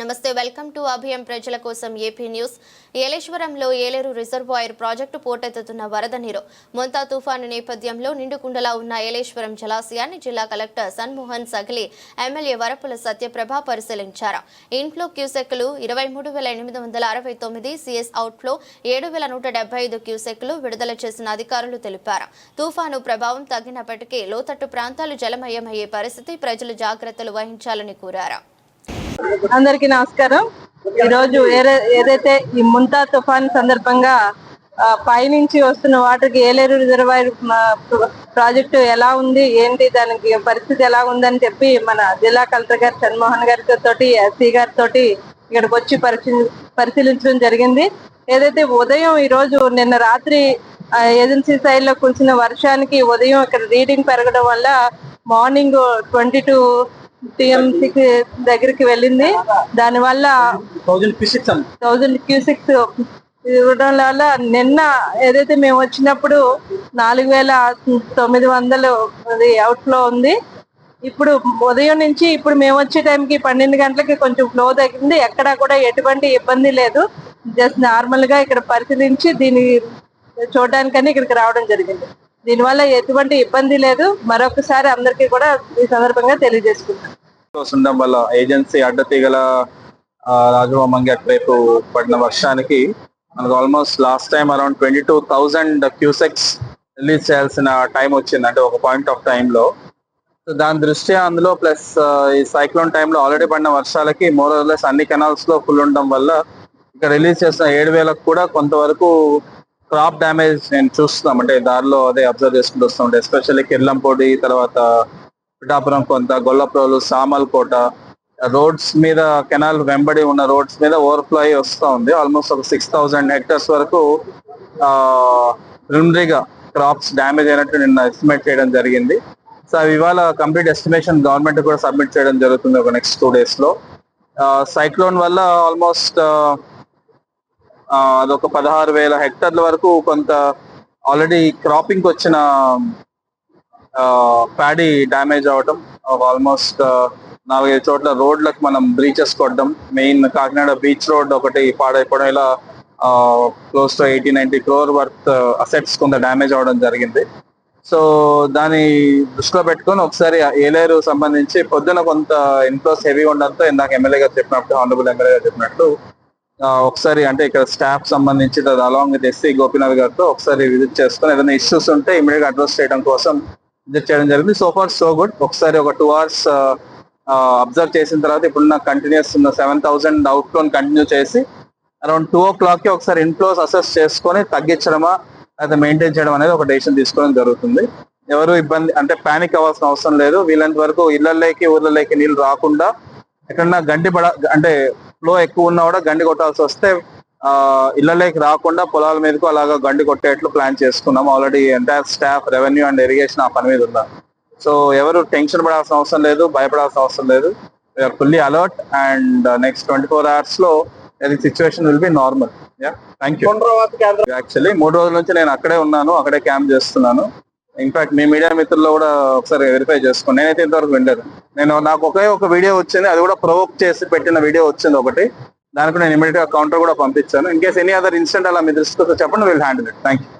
నమస్తే welcome to అభయం ప్రజల కోసం ఏపీ న్యూస్. ఏలేశ్వరంలో ఏలేరు రిజర్వాయర్ ప్రాజెక్టు పోటెత్తుతున్న వరద నీరు. మొంతా తుఫాను నేపథ్యంలో నిండుకుండలా ఉన్న ఏలేశ్వరం జలాశయాన్ని జిల్లా కలెక్టర్ సన్మోహన్ సగలి ఎమ్మెల్యే వరపుల సత్యప్రభ పరిశీలించారు. ఇన్ఫ్లో క్యూసెక్లు ఇరవై మూడు వేల ఎనిమిది వందల అరవై తొమ్మిది సిఎస్ అవుట్ఫ్లో ఏడు వేల నూట డెబ్బై ఐదు క్యూసెక్లు విడుదల చేసిన అధికారులు తెలిపారు. తుఫాను ప్రభావం తగ్గినప్పటికీ లోతట్టు ప్రాంతాలు జలమయమయ్యే పరిస్థితి ప్రజలు జాగ్రత్తలు వహించాలని కోరారు. అందరికీ నమస్కారం. ఈరోజు ఏదైతే ఈ ముంతా తుఫాన్ సందర్భంగా పైనుంచి వస్తున్న వాటర్కి ఏలేరు రిజర్వాయర్ ప్రాజెక్టు ఎలా ఉంది ఏంటి దానికి పరిస్థితి ఎలా ఉందని చెప్పి మన జిల్లా కలెక్టర్ గారు చన్మోహన్ గారితో తోటి ఎస్సీ గారితో ఇక్కడికి వచ్చి పరిశీలి పరిశీలించడం జరిగింది. ఏదైతే ఉదయం ఈ రోజు నిన్న రాత్రి ఏజెన్సీ సైడ్లో కురిసిన వర్షానికి ఉదయం ఇక్కడ రీడింగ్ పెరగడం వల్ల మార్నింగ్ ట్వంటీ టూ టిఎంసీకి దగ్గరికి వెళ్ళింది. దానివల్ల థౌజండ్ క్యూసిక్స్ ఇవ్వడం వల్ల నిన్న ఏదైతే మేము వచ్చినప్పుడు నాలుగు వేల తొమ్మిది వందలు అది అవుట్ఫ్లో ఉంది. ఇప్పుడు ఉదయం నుంచి ఇప్పుడు మేము వచ్చే టైంకి పన్నెండు గంటలకి కొంచెం ఫ్లో తగ్గింది. ఎక్కడా కూడా ఎటువంటి ఇబ్బంది లేదు. జస్ట్ నార్మల్గా ఇక్కడ పరిశీలించి దీన్ని చూడడానికని ఇక్కడికి రావడం జరిగింది. దీనివల్ల ఎటువంటి ఇబ్బంది లేదు. మరొకసారి అందరికీ కూడా ఈ సందర్భంగా తెలియజేసుకుంటాం ఉండడం వల్ల ఏజెన్సీ అడ్డతీగల ఆ, అటువైపు పడిన వర్షానికి మనకు almost last time around twenty two thousand cusecs release చేయాల్సిన టైం వచ్చింది. అంటే ఒక పాయింట్ ఆఫ్ టైంలో సో దాని దృష్ట్యా అందులో ప్లస్ ఈ సైక్లోన్ టైంలో ఆల్రెడీ పడిన వర్షాలకి మోరలెస్ అన్ని కెనాల్స్లో ఫుల్ ఉండడం వల్ల ఇక్కడ రిలీజ్ చేసిన ఏడు వేలకు కూడా కొంతవరకు క్రాప్ డ్యామేజ్ నేను చూస్తున్నాం. అంటే దారిలో అదే అబ్జర్వ్ చేసుకుంటూ వస్తుంటే ఎస్పెషల్లీ కిర్లంపొడి తర్వాత పిఠాపురం కొంత గొల్లప్రోలు సామల్కోట రోడ్స్ మీద కెనాల్ వెంబడి ఉన్న రోడ్స్ మీద ఓవర్ఫ్లో అయ్యి వస్తూ ఉంది. ఆల్మోస్ట్ ఒక సిక్స్ థౌసండ్ హెక్టర్స్ వరకు ప్రిలిమినరీగా క్రాప్స్ డ్యామేజ్ అయినట్టు నిన్న ఎస్టిమేట్ చేయడం జరిగింది. సో అవి ఇవాళ కంప్లీట్ ఎస్టిమేషన్ గవర్నమెంట్ కూడా సబ్మిట్ చేయడం జరుగుతుంది ఒక నెక్స్ట్ టూ డేస్లో. సైక్లోన్ వల్ల ఆల్మోస్ట్ అదొక పదహారు వేల హెక్టర్ల వరకు కొంత ఆల్రెడీ క్రాపింగ్ వచ్చిన ప్యాడీ డ్యామేజ్ అవడం ఆల్మోస్ట్ నాలుగైదు చోట్ల రోడ్లకు మనం బ్రీచెస్ కొట్టడం మెయిన్ కాకినాడ బీచ్ రోడ్ ఒకటి పాడైపోవడం ఇలా close to eighty ninety crore worth assets కొంత డ్యామేజ్ అవడం జరిగింది. సో దాని దృష్టిలో పెట్టుకొని ఒకసారి ఏలేరు సంబంధించి పొద్దున కొంత ఇన్ఫ్లోస్ హెవీ ఉండడంతో ఇందాక ఎమ్మెల్యే గారు చెప్పినట్టు ఆనరబుల్ ఎమ్మెల్యే గారు చెప్పినట్టు ఒకసారి అంటే ఇక్కడ స్టాఫ్ సంబంధించి అలాంగ్ విత్ ఎస్సీ గోపీనాథ్ గారితో ఒకసారి విజిట్ చేసుకుని ఏదైనా ఇష్యూస్ ఉంటే ఇమీడియట్ అడ్రస్ చేయడం కోసం విజిట్ చేయడం జరిగింది. సో ఫార్ సో గుడ్ ఒకసారి ఒక టూ అవర్స్ అబ్జర్వ్ చేసిన తర్వాత ఇప్పుడున్న కంటిన్యూస్ ఉన్న సెవెన్ థౌసండ్ అవుట్ ఫ్లోన్ కంటిన్యూ చేసి అరౌండ్ టూ ఓ క్లాక్కి ఒకసారి ఇన్ఫ్లోస్ అసెస్ చేసుకొని తగ్గించడమా లేదా మెయింటైన్ చేయడం అనేది ఒక డెసిషన్ తీసుకోవడం జరుగుతుంది. ఎవరు ఇబ్బంది అంటే పానిక్ అవ్వాల్సిన అవసరం లేదు. వీళ్ళంత వరకు ఇళ్ళలోకి ఊర్లలోకి నీళ్ళు రాకుండా ఎక్కడన్నా గండి పడ అంటే ఫ్లో ఎక్కువ ఉన్నా కూడా గండి కొట్టాల్సి వస్తే ఇళ్ళలోకి రాకుండా పొలాల మీదకు అలాగా గండి కొట్టేట్లు ప్లాన్ చేసుకున్నాం. Already entire staff revenue and irrigation ఆ పని మీద ఉన్నారు సో ఎవరు టెన్షన్ పడాల్సిన అవసరం లేదు భయపడాల్సిన అవసరం లేదు. We're fully alert and next twenty four అవర్స్లో అది situation will be normal thank you actually మూడు రోజుల నుంచి నేను అక్కడే ఉన్నాను అక్కడే క్యాంప్ చేస్తున్నాను. ఇన్ఫాక్ట్ మీ మీడియా మిత్రుల్లో కూడా ఒకసారి వెరిఫై చేసుకోండి నేనైతే ఇంతవరకు వినలేదు. నేను నాకు ఒకే ఒక వీడియో వచ్చింది అది కూడా ప్రొవోక్ చేసి పెట్టిన వీడియో వచ్చింది ఒకటి. దానికి నేను ఇమీడియట్గా కౌంటర్ కూడా పంపించాను. In case any other incident అలా మీ దృష్టికి చెప్పండి we'll handle it thank you